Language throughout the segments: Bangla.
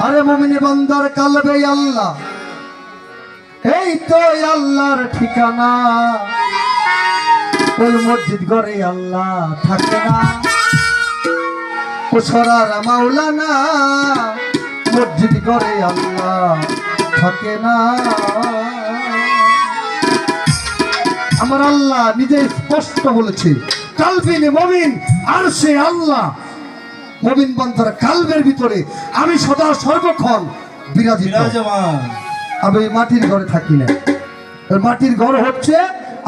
আরে মমিনী বন্দর কালবে আল্লাহ। এই তো আল্লাহর ঠিকানা। ওই মসজিদ ঘরে আল্লাহ থাকে না। ও সরার মাওলানা মসজিদ আল্লাহ থাকে না। আমার আল্লাহ নিজে স্পষ্ট বলেছে, কালবিনে মমিন আর সে আল্লাহ। বন্ধর কালবের ভিতরে আমি সদা সর্বক্ষণ বিরাজিত। আমি মাটির ঘরে থাকি না। মাটির ঘর হচ্ছে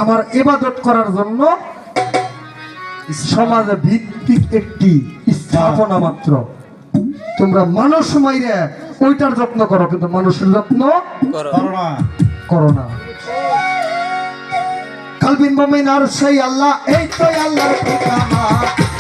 আমার এবাদত করার জন্য সমাজ ভিত্তিক একটি স্থাপনা মাত্র। তোমরা মানুষ মাইরে ওইটার যত্ন করো কিন্তু মানুষের যত্ন করো না। কালবিন মমিন আর সেই আল্লাহ এই তো আল্লাহর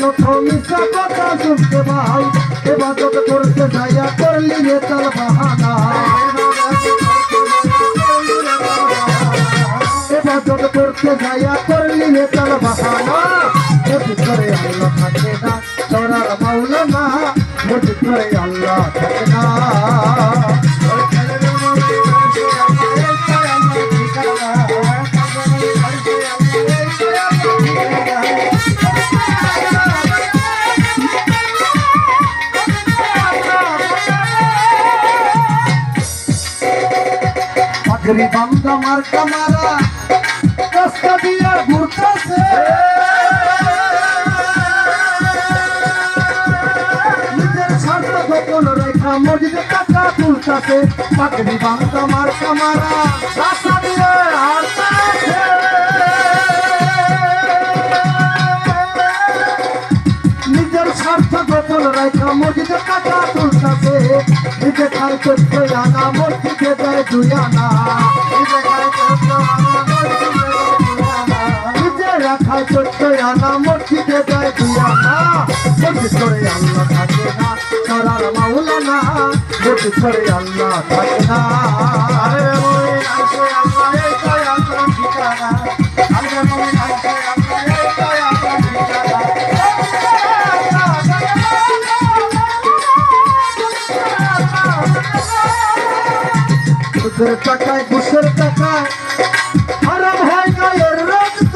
জামানো মিশা কথা শুনতে পাই এবার করতে যাইয়া করলি রে তাল বাহানা। এবাদত করতে বাহানা করে আল্লাহ থাকে না। পাগড়ি বান্দা মার। কামারা রাস্তা দিয়া ঘুরতেছে। নিজের স্বার্থ গোপন রেখা মসজিদে টাকা তুলতাছে। পাগড়ি মার। রাস্তা দিয়ে হাঁটতাছে। নিজের স্বার্থ গোপন রেখা মসজিদে টাকা তুলতাছে। নিজে খাই করতে আনা মসজিদে দেয় আনা নিজে খাই করতে আনা, মসজিদে দেয় দুই আনা। নিজে রাখায় করতে আনা মসজিদে দেয় দুই আনা মসজিদ করে আল্লাহ থাকে না সুদের টাকায় ঘুষের টাকায় হারাম হয় গায়ের রক্ত।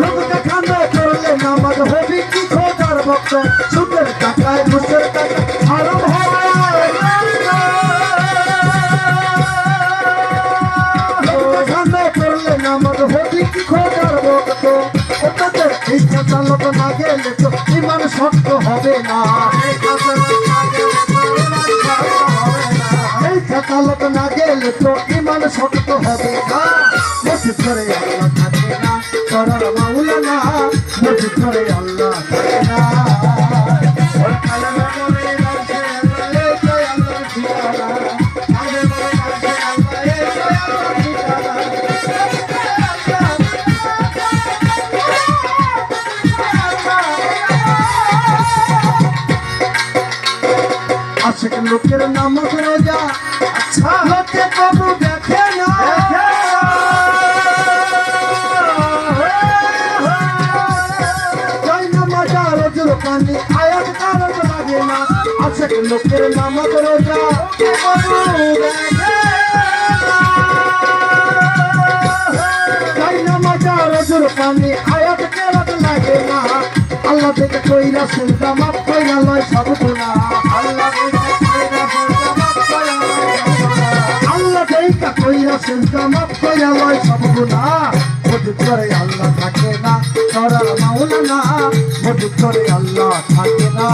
লোককে খান্দা করলে নামাজ হবি কি খোদার ভক্ত? সুদের টাকায় ঘুষের টাকায় হারাম হয় নামাজ হবি কি খোদার ভক্ত? ওটাদের ইচ্ছা চালক না গেলে তো ইমান শক্ত হবে না। চালক না গেলে তো ইমান শক্ত হবে না। মসজিদ করে আল্লাহ থাকে না করার মাউলা না মসজিদ করে আল্লাহ লোকের যাই না মজা রোজুর পানি, আয়াত কারণ লাগে না। আল্লাহ থেকে কইরা শুনতা মাপ কইরা লয় সব গুণা আল্লাহ মাপ। আল্লাহ থেকে কইরা কইরা সেজদা কইরা লয় সব গুণা মজুদ করে আল্লাহ থাকে না করার মাওলানা। মজুদ করে আল্লাহ থাকে না।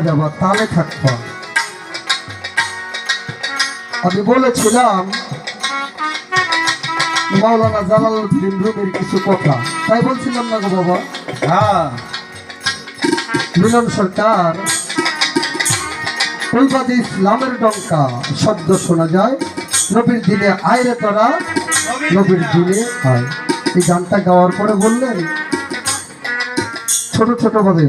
বাজাবা তালে থাকবা। আমি বলেছিলাম মাওলানা জালালউদ্দিন রুমির কিছু কথা। তাই বলছিলাম না গো বাবা? হ্যাঁ। মিলন সরকার ওই বাদে ইসলামের ডঙ্কা শব্দ শোনা যায় নবীর দিনে আয়রে তোরা নবীর দিনে আয়। এই গানটা গাওয়ার পরে বললেন ছোট ছোট ভাবে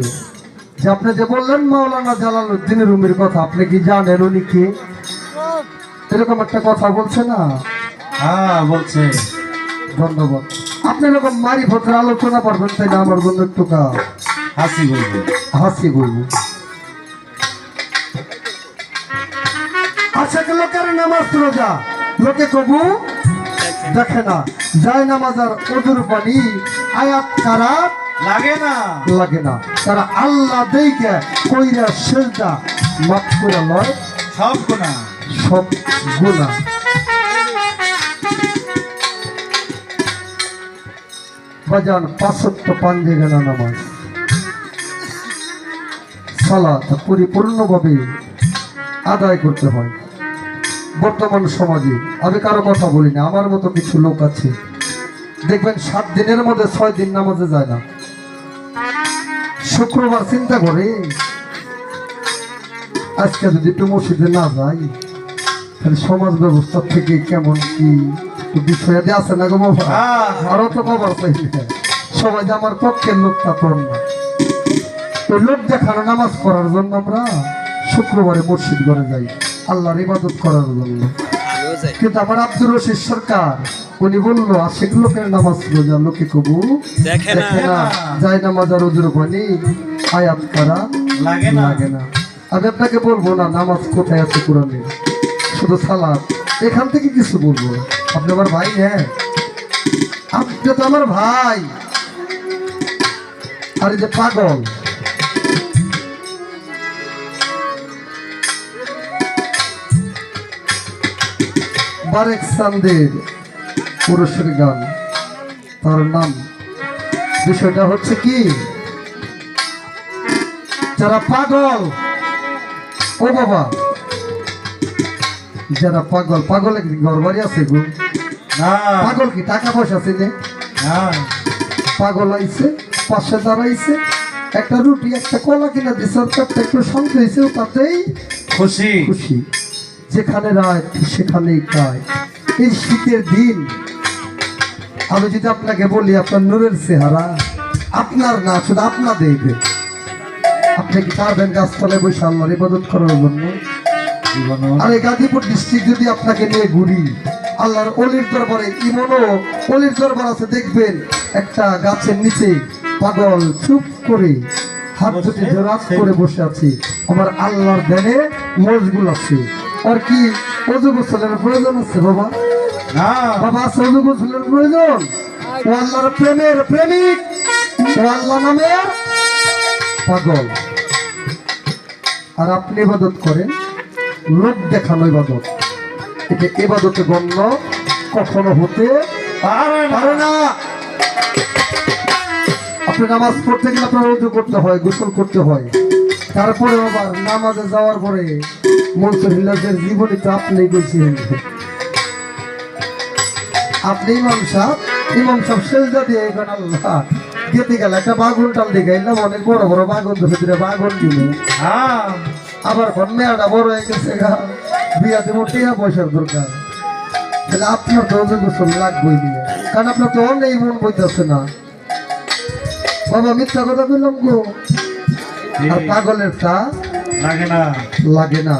যে আপনি যে বললেন মাওলানা জালালউদ্দিন রুমির কথা আপনি কি জানেন উনি কে? এরকম একটা কথা বলছে না? হ্যাঁ বলছে। ধন্যবাদ। আপনি এরকম মারি ভদ্র আলোচনা করবেন তাই না আমার জন্য একটু হাসি বলব। হাসি বলব। আশাকে লোকের নামাজ রোজা। লোকে কবু দেখে না। যায় নামাজ আর অজুর পানি আয়াত কারা লাগে না? লাগে না। তারা আল্লাহ দেইকে কইরা সেজদা মাফ করে লয়। সব সব বাজান পাঁচত্ব পাঞ্জে গেল নামাজ। সালাত পরিপূর্ণভাবে আদায় করতে হয়। বর্তমান সমাজে আমি কারও কথা বলি না আমার মতো কিছু লোক আছে। দেখবেন সাত দিনের মধ্যে ছয় দিন নামাজে যায় না। শুক্রবার চিন্তা করে আজকে যদি একটু মসজিদে না যাই তাহলে সমাজ ব্যবস্থা থেকে কেমন কি বিষয়াদি আছে না গো বাবা? আরও তো খবর সবাই যে আমার পক্ষের লোক তা তোর না। ওই লোক দেখানো নামাজ পড়ার জন্য আমরা শুক্রবারে মসজিদ করে যাই। আল্লাহর ইবাদত করার জন্য। কিন্তু আমার আব্দুর রশিদ সরকার উনি বলল আশেক লোকের নামাজ রোজা লোকে কবু? দেখে না। যায় নামাজ আর ওদের পানি আয়াত করা লাগে না। লাগে না। আমি আপনাকে বলব না নামাজ কোথায় আছে কোরআনে? শুধু সালাদ এখান থেকে কিছু বলব আপনি আমার ভাই হ্যাঁ? আপনি তো আমার ভাই। আর যে পাগল। বারেক সান্দের পুরুষের গান। তার নাম। বিষয়টা হচ্ছে কি? যারা পাগল ও বাবা। যারা পাগল পাগলে ঘর বাড়ি আছে গো? পাগল কি টাকা পয়সা আছে পাগল আইছে পাশে দাঁড়াইছে একটা রুটি একটা কলা কিনা দিছে ওর একটু শান্ত হয়েছে তাতেই খুশি। খুশি। যেখানে রায় সেখানেই কায়। এই শীতের দিন আমি যদি আপনাকে বলি, আপনার নূরের চেহারা, আপনার না, শুধু আপনার দেখবে আপনি কি পারবেন গাছতলায় বসে আল্লাহর ইবাদত করার জন্য? আর এই গাজীপুর ডিস্ট্রিক্ট যদি আপনাকে নিয়ে ঘুরি, আল্লাহর অলির দরবারে ইমনও, অলির দরবার আছে, দেখবেন একটা গাছের নিচে পাগল চুপ করে হাত দুটি জোরাত করে বসে আছে। আমার আল্লাহর ধ্যানে মজগুল আছে। আর কি? অজু গোসলের প্রয়োজন আছে, বাবা। বাবা আছে গোসলের প্রয়োজন। ও আল্লাহর প্রেমের প্রেমিক। ও আল্লাহ নামের পাগল। আর আপনি ইবাদত করেন লোক দেখানো ইবাদত। এটা এবাদতে গণ্য কখনো হতে পারে না। আপনি নামাজ পড়তে গেলে আপনার উজু করতে হয় গোসল করতে হয়। তারপরে আবার নামাজে যাওয়ার পরে মনসুর হিল্লাজের জীবনী তো আপনি গেছিলেন আপনি ইমাম সাহেব ইমাম সাহেব সেজদা দিয়ে এখন আল্লাহ। গেতে গেলে একটা বাগুন টাল দিয়ে গেলাম অনেক বড় বড় বাগুন ধরে দিলে বাগুন দিলে। হ্যাঁ। আবার ঘর মেয়াটা বড় হয়ে গেছে গা বিয়াতে মোটেই পয়সার দরকার। তাহলে আপনার তো গোসল লাগবেই কারণ আপনার তো অনেক মন বইতেছে না। বাবা মিথ্যা কথা বললাম গো। আর পাগলের তা লাগে না। লাগে না।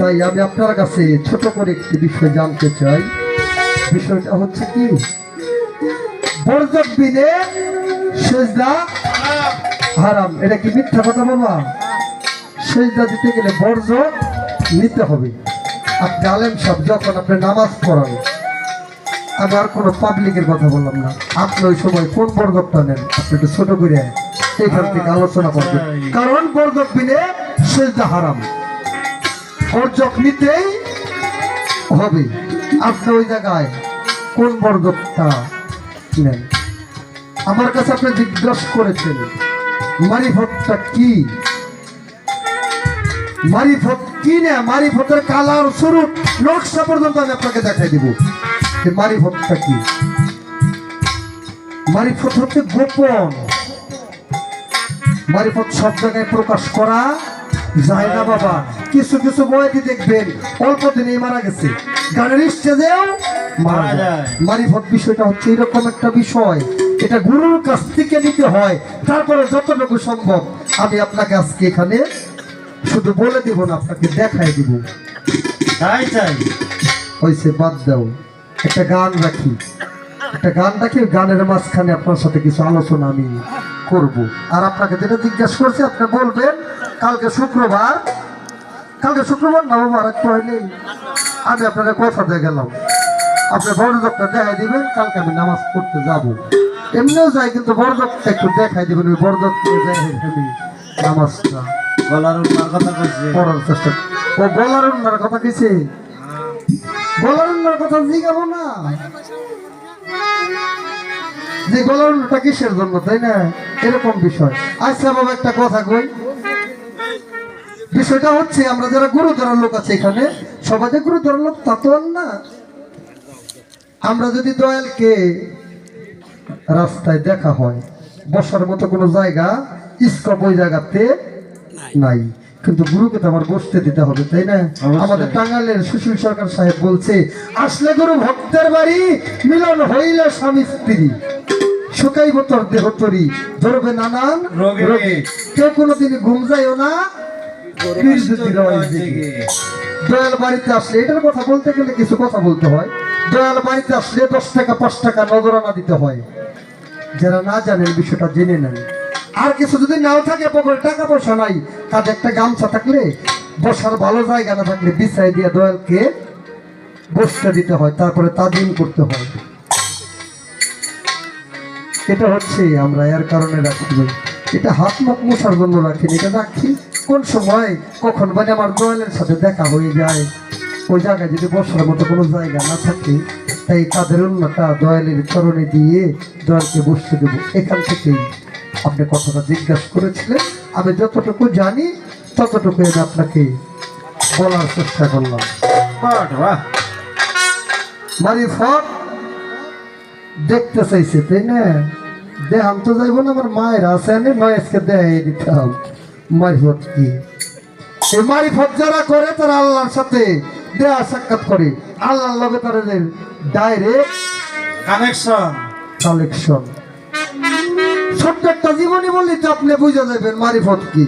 তাই আমি আপনার কাছে ছোট করে একটি বিষয় জানতে চাই। বিষয়টা হচ্ছে কি? বরজত বিনে হারাম। এটা কি মিথ্যা কথা বাবা? সেজদা দিতে গেলে বর্জ নিতে হবে। আপনি আলেম সব যখন আপনি নামাজ পড়ান, আমি আর কোনো পাবলিকের কথা বললাম না। আপনি ওই সময় কোন বরদকটা নেন? আপনি একটু ছোট করে এইখান থেকে আলোচনা করবেন। কারণ বরদক বিনে সেজদা হারাম। বরজক নিতেই হবে। আপনি ওই জায়গায় কোন বরদকটা নেন আমার কাছে আপনি জিজ্ঞাসা করেছেন, মারিফতটা কি? মারিফত কি না মারিফতের কালার স্বরূপ নকশা পর্যন্ত আমি আপনাকে দেখাই দিব যে মারিফতটা কি। মারিফত হচ্ছে গোপন। মারিফত সব জায়গায় প্রকাশ করা যায় না বাবা কিছু কিছু বইতে দেখবেন অল্প দিনেই মারা গেছে। গানের স্টেজেও মারা যায়। মারিফত বিষয়টা হচ্ছে এরকম একটা বিষয়। এটা গুরুর কাছ থেকে নিতে হয়। তারপরে যতটুকু সম্ভব আমি আপনাকে আজকে এখানে শুধু বলে দিব না আপনাকে দেখাই দিব। তাই চাই। হয়েছে বাদ দাও। একটা গান রাখি। একটা গান রাখি গানের মাঝখানে আপনার সাথে কিছু আলোচনা আমি করব। আর আপনাকে যেটা জিজ্ঞাসা করছি আপনি বলবেন কালকে শুক্রবার কালকে শুক্রবার না বাবা আর হয়নি আমি আপনাকে কথা দিয়ে গেলাম। আপনি বড় দপ্তর দেখাই দিবেন কালকে আমি নামাজ পড়তে যাব। এমনিও যাই কিন্তু বড় দপ্তর একটু দেখাই দিবেন ওই বড় যাই আমি নামাজটা গলার কথা কইছে। পড়ার চেষ্টা। ও গলার উন্নার কথা কিছু গলার উন্নার কথা জিগাবো না। যে গলার উন্নাটা কিসের জন্য তাই না? এরকম বিষয়। আচ্ছা বাবা একটা কথা কই। বিষয়টা হচ্ছে আমরা যারা গুরুতর লোক আছে এখানে সবাই যে গুরুতর লোক তা তো না। আমরা যদি দয়ালকে রাস্তায় দেখা হয় বসার মতো কোনো জায়গা স্কপ ওই জায়গাতে নাই। কিন্তু গুরুকে তো আমার বসতে দিতে হবে তাই না? আমাদের টাঙ্গালের সুশীল সরকার সাহেব বলছে আসলে গুরু ভক্তের বাড়ি মিলন হইলে স্বামী স্ত্রী। শুকাইব তোর দেহ তরি ধরবে নানান রোগে। কেউ কোনোদিন ঘুম যাইও না। দয়াল বাড়িতে আসলে এটার কথা বলতে গেলে কিছু কথা বলতে হয়। দয়াল বাড়িতে আসলে দশ টাকা পাঁচ টাকা নজরানা দিতে হয়। যারা না জানেন বিষয়টা জেনে নেন। আর কিছু যদি নাও থাকে পকেটে টাকা পয়সা নাই কাজে একটা গামছা থাকলে বসার ভালো জায়গা না থাকলে বিছাই দিয়ে দয়ালকে বসতে দিতে হয় তারপরে তাদিন করতে হয়। এটা হচ্ছে আমরা এর কারণে রাখি। এটা হাত মুখ মোছার জন্য রাখিনি এটা রাখি। কোন সময় কখন মানে আমার দয়ালের সাথে দেখা হয়ে যায়? ওই জায়গায় যদি বসার মতো কোনো জায়গা না থাকে, তাই তাদের অন্যটা দয়ালের চরণে দিয়ে দয়ালকে বসতে দেবো। এখান থেকেই আপনি কথাটা জিজ্ঞাসা করেছিলেন। আমি যতটুকু জানি ততটুকু আমি আপনাকে বলার চেষ্টা করলাম। মারি ফট। দেখতে চাইছে, তাই না? দেহাম তো যাইব না, আমার মায়ের আছে, আমি নয়েসকে দেখাই দিতাম মারিফত কি? এই মারিফত যারা করে, তারা আল্লাহর সাথে দেহা সাক্ষাৎ করে। আল্লাহর লগে তারা ডাইরেক্ট কানেকশন কালেকশন ছোট্ট জীবনী বললি তো আপনি বুঝে যাবেন মারিফত কি।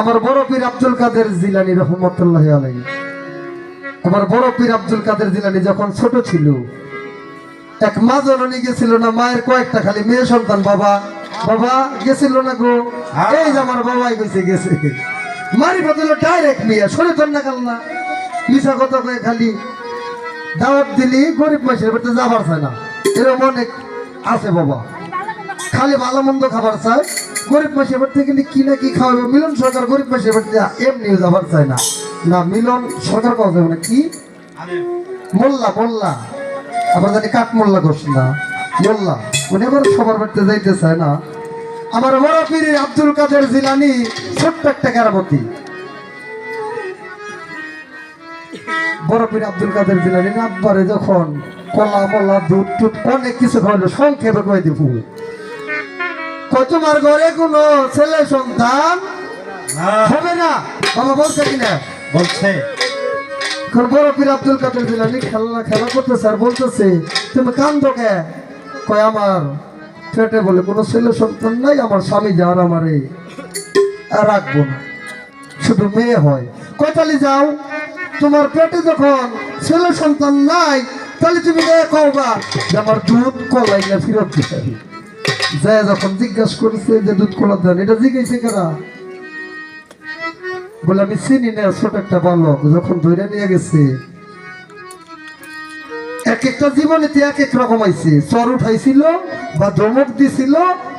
আমার বড় পীর আব্দুল কাদের জিলানি রহমতুল্লাহ আলাই আমার বড় পীর আব্দুল কাদের জিলানি যখন ছোট ছিল, এক মা জননী গেছিল না, মায়ের কয়েকটা খালি মেয়ে সন্তান বাবা। বাবা গেছিল না গো? হ্যাঁ। এই যে আমার বাবাই গেছে গেছে। মারি বদল ডাইরেক্ট মেয়ে সরে তোর না কাল না। মিশা কথা কয়ে খালি দাওয়াত দিলি গরিব মাসের বাড়িতে যাবার চায় না। এরকম অনেক আছে বাবা। খালি ভালো মন্দ খাবার চায়। গরিব মাসের বাড়িতে গেলে কি না কি খাওয়াবে? মিলন সরকার গরিব মাসের বাড়িতে এমনিও যাবার চায় না। না মিলন সরকার পাওয়া যাবে না কি? মোল্লা মোল্লা। আবার জানি কাঠ মোল্লা ঘোষ না। মোল্লা উনি আবার সবার বাড়িতে যাইতে চায় না? আমার বড় পীর আব্দুল কাদের জিলানি ছোট্ট একটা কেরামতি বড় পীর আব্দুল কাদের জিলানি আব্বারে যখন কলা মলা দুধ টুধ অনেক কিছু খাওয়ালো সংক্ষেপে কয়ে দিব। তোমার ঘরে কোনো ছেলে সন্তান হবে না? বাবা বলছে কিনা? বলছে। বড় পীর আব্দুল কাদের জিলানি খেলা খেলা করতেছে আর বলতেছে তুমি কান্দো কে? কয়, আমার পেটে বলে, কোনো ছেলে সন্তান নাই, আমার স্বামী যাওয়ার আমারে রাখব না। শুধু মেয়ে হয়। কয়তালি যাও, তোমার পেটে যখন ছেলে সন্তান নাই, তাহলে তুমি কওবা যে আমার দুধ কলাই না ফিরত দিতে যায় যখন জিজ্ঞাসা করেছে যে দুধ কলা দেন, এটা জিজ্ঞাসা কারা। বলে, আমি চিনি না, ছোট একটা বালক, যখন ধরে নিয়ে গেছে এক একটা জীবনেতে এক এক রকম আইছে চর উঠাইছিল, বা ধমক দিছিল,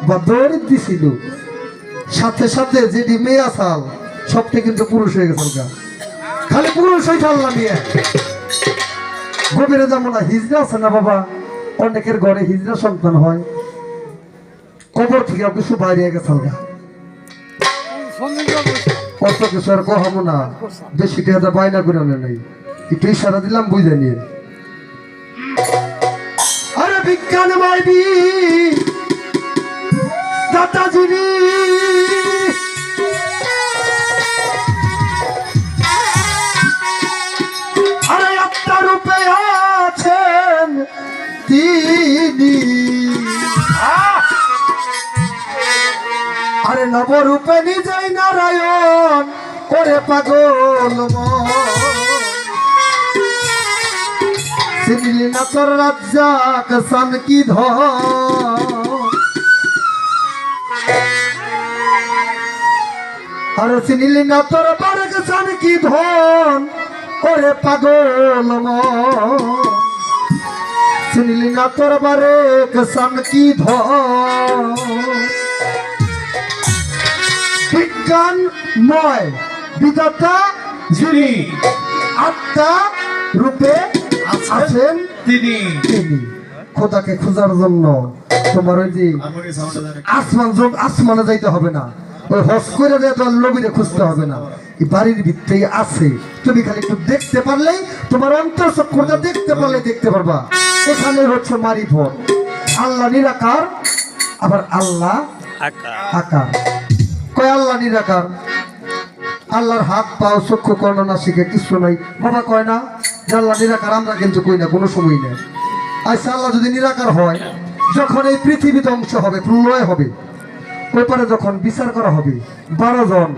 বা দৌড় দিছিল। সাথে সাথে যেটি মেয়ে আসাল, সবটা কিন্তু পুরুষ হয়ে গেছে। খালি পুরুষ হয়ে ঠাল্লা নিয়ে। গভীরে যেমন না হিজড়া আছে না বাবা, অনেকের ঘরে হিজড়া সন্তান হয়। কবর থেকে কিছু বাইরে গেছে। কত কিছু আর কহাবো না। বেশি টাকা বায়না করে নাই। একটু ইশারা দিলাম, বুঝে নিয়ে। বিজ্ঞান মাইবি দাদাজিনি আরে আপনার রূপে আছেন তিনি। আরে নবরূপে নিজেই নারায়ণ করে পাগল মন। চিনিলি না তোর রাজ্জাক, সান কি ধন? আরে চিনিলি না তোর বারক সান কি ধন? করে পাগল মন। চিনিলি না তোর বারেক কি ধন? বিজ্ঞানময় বিধাতা যিনি আত্মা রূপে আছেন তিনি। খোদাকে খোঁজার জন্য তোমার ওই যে আসমান যোগ আসমানে যাইতে হবে না। ওই হস করে দিয়ে তোমার নবীরে খুঁজতে হবে না। বাড়ির ভিতরেই আছে। তুমি খালি একটু দেখতে পারলেই তোমার অন্তর চক্ষুটা দেখতে পারলে দেখতে পারবা। এখানে হচ্ছে মারি মারিফত। আল্লাহ নিরাকার আবার আল্লাহ আকার। কয় আল্লাহ নিরাকার? আল্লাহর হাত পাও চক্ষু কর্ণ না শিখে কিছু নাই। বাবা কয় না? যে আল্লাহ নিরাকার আমরা কিন্তু কই না কোনো সময় নেই আচ্ছা আল্লাহ যদি নিরাকার হয় যখন এই পৃথিবী ধ্বংস হবে প্রলয় হবে ওপারে যখন বিচার করা হবে বারো জন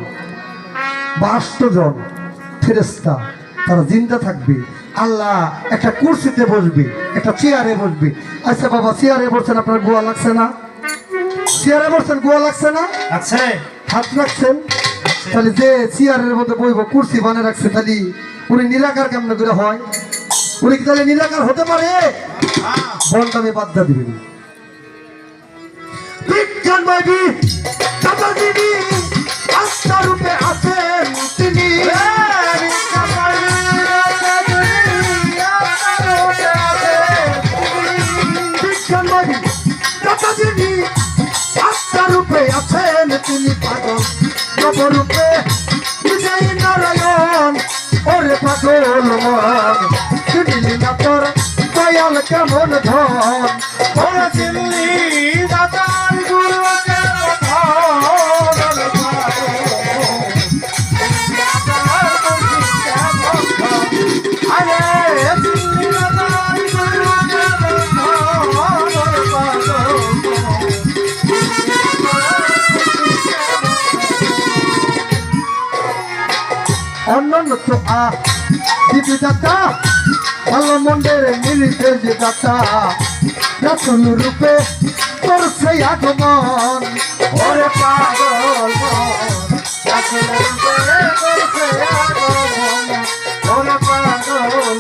বা আষ্ট জন ফেরেস্তা তারা জিন্দা থাকবে। আল্লাহ একটা কুর্সিতে বসবে একটা চেয়ারে বসবে। আচ্ছা বাবা চেয়ারে বসছেন আপনার গোয়া লাগছে না? চেয়ারে বসছেন গোয়া লাগছে না? হাত রাখছেন? তাহলে যে চেয়ারের মধ্যে বইব কুর্সি বানিয়ে রাখছে তাহলে উনি নিরাকার কেমন করে হয়? উনি কি তাহলে নিরাকার হতে পারে? বন্ডামে বাদ্যা দিবেন রূপে আছেন তিনি। রূপে তিনি। পাগল নবরূপে ওরে পাগল মন শুনিলি না তোর দয়াল কেমন ধন। ওরে চিনলি ভালো মন্দের মিলিতে যে দাতা রাসুল রূপে তোর সেই আগমন ওরে পাগল ওরে পাগল।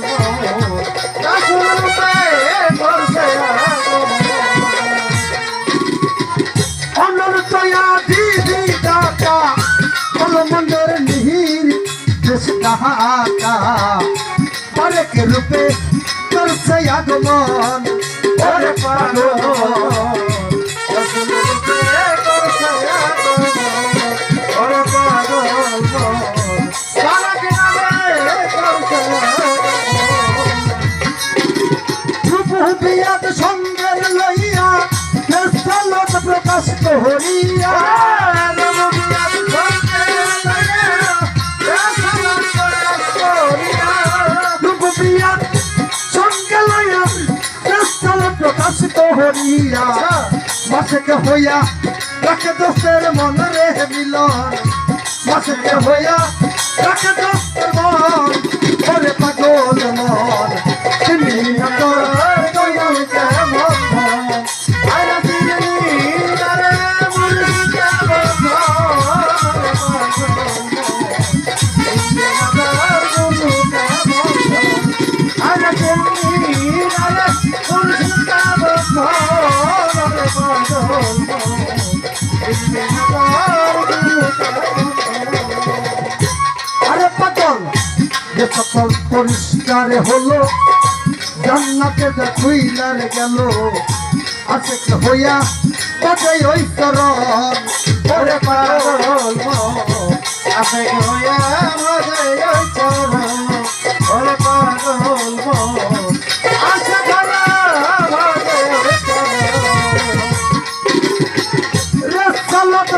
অনন্তয়া দিদি দাতা মিহির দেশ কাহাকা পরেক রূপে করছে আগমন ওরে পাগল রসুল রূপে করছে আগমন, হইয়া মাসকে হইয়া রাখে দোষের মন রে মিলন। মাসকে হইয়া রাখে দোষের মন ওরে পাগল মন। পরিষ্কার হলো, জান্নাতে যা খুইলার গেল, আশেক হইয়া বাজে ওই চরণ। ওরে পাগল আশেক হইয়া বাজে ওই চরণ। ওরে পাগল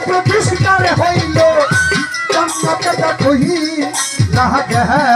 প্রতিষ্কার হইল, জান্নাতে যা খুইলা গেল। আশেক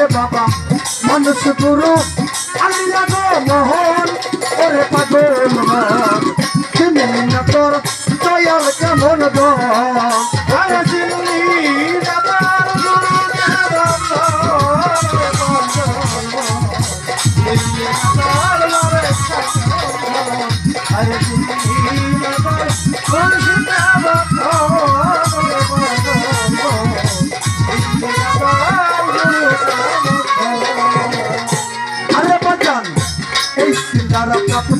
হবকে বাবা মানুষ গুরু ওরে পাগল তোর দয়াল কেমন গো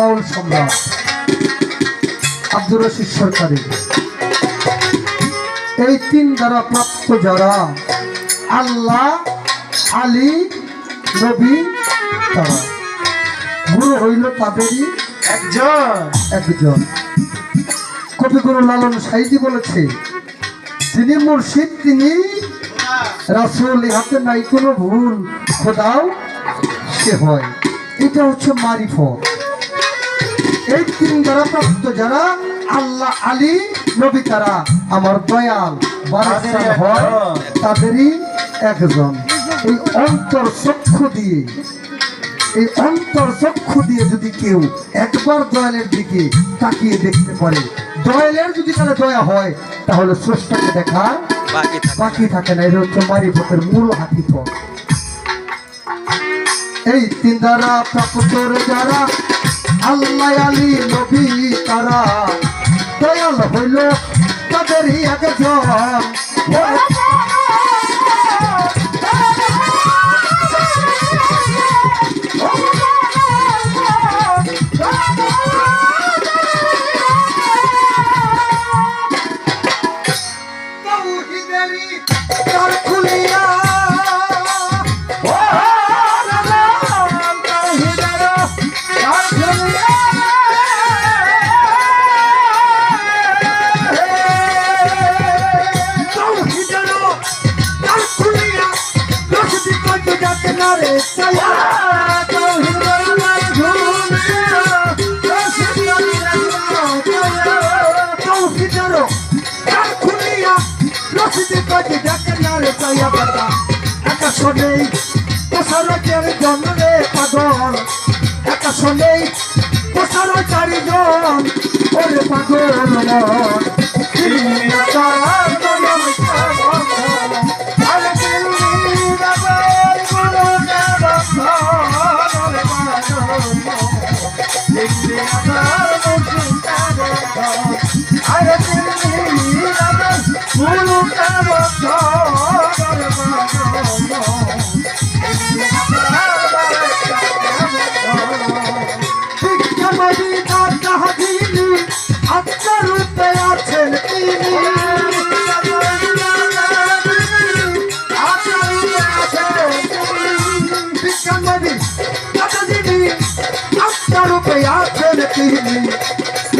বাউল সম্রাট আব্দুর রশিদ সরকারি। এই তিন দ্বারা প্রাপ্ত যারা আল্লাহ আলী নবী তারা। গুরু হইল তাদেরই একজন। একজন। কবিগুরু লালন সাইদি বলেছে তিনি মুর্শিদ তিনি রাসুল ইহাতে নাই কোনো ভুল খোদাও সে হয়। এটা হচ্ছে মারিফত। এই তিন দ্বারা প্রাপ্ত যারা? আল্লাহ আলী নবী তারা। আমার দয়াল বারাসান হয় তাদেরই একজন। এই অন্তর চক্ষু দিয়ে এই অন্তর চক্ষু দিয়ে যদি কেউ একবার দয়ালের দিকে তাকিয়ে দেখতে পারে দয়ালের যদি তাহলে দয়া হয় তাহলে স্রষ্টাকে দেখা বাকি থাকে না। এটা হচ্ছে মারিফতের মূল হাতি পথ এই তিন দ্বারা প্রাপ্ত যারা আল্লাহ আলী নবী তারা। দয়াল হইল তাদেরই একজন। শোনেই প্রসারকের জন্মে পাগল। একা শোনেই প্রসার চারিজন ওরে পাগল মন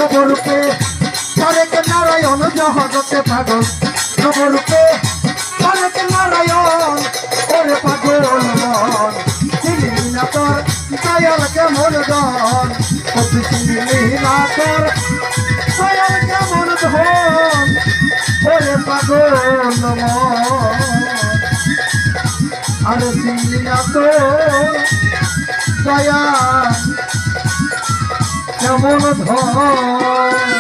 নবরূপে, তারেক নারায়ণ জগতে পাগল। নবরূপে, তারেক নারায়ণ, ওরে পাগল মন। চিনি না তোর দয়াল কেমন দন কবি চিনি ধন কেমন ধর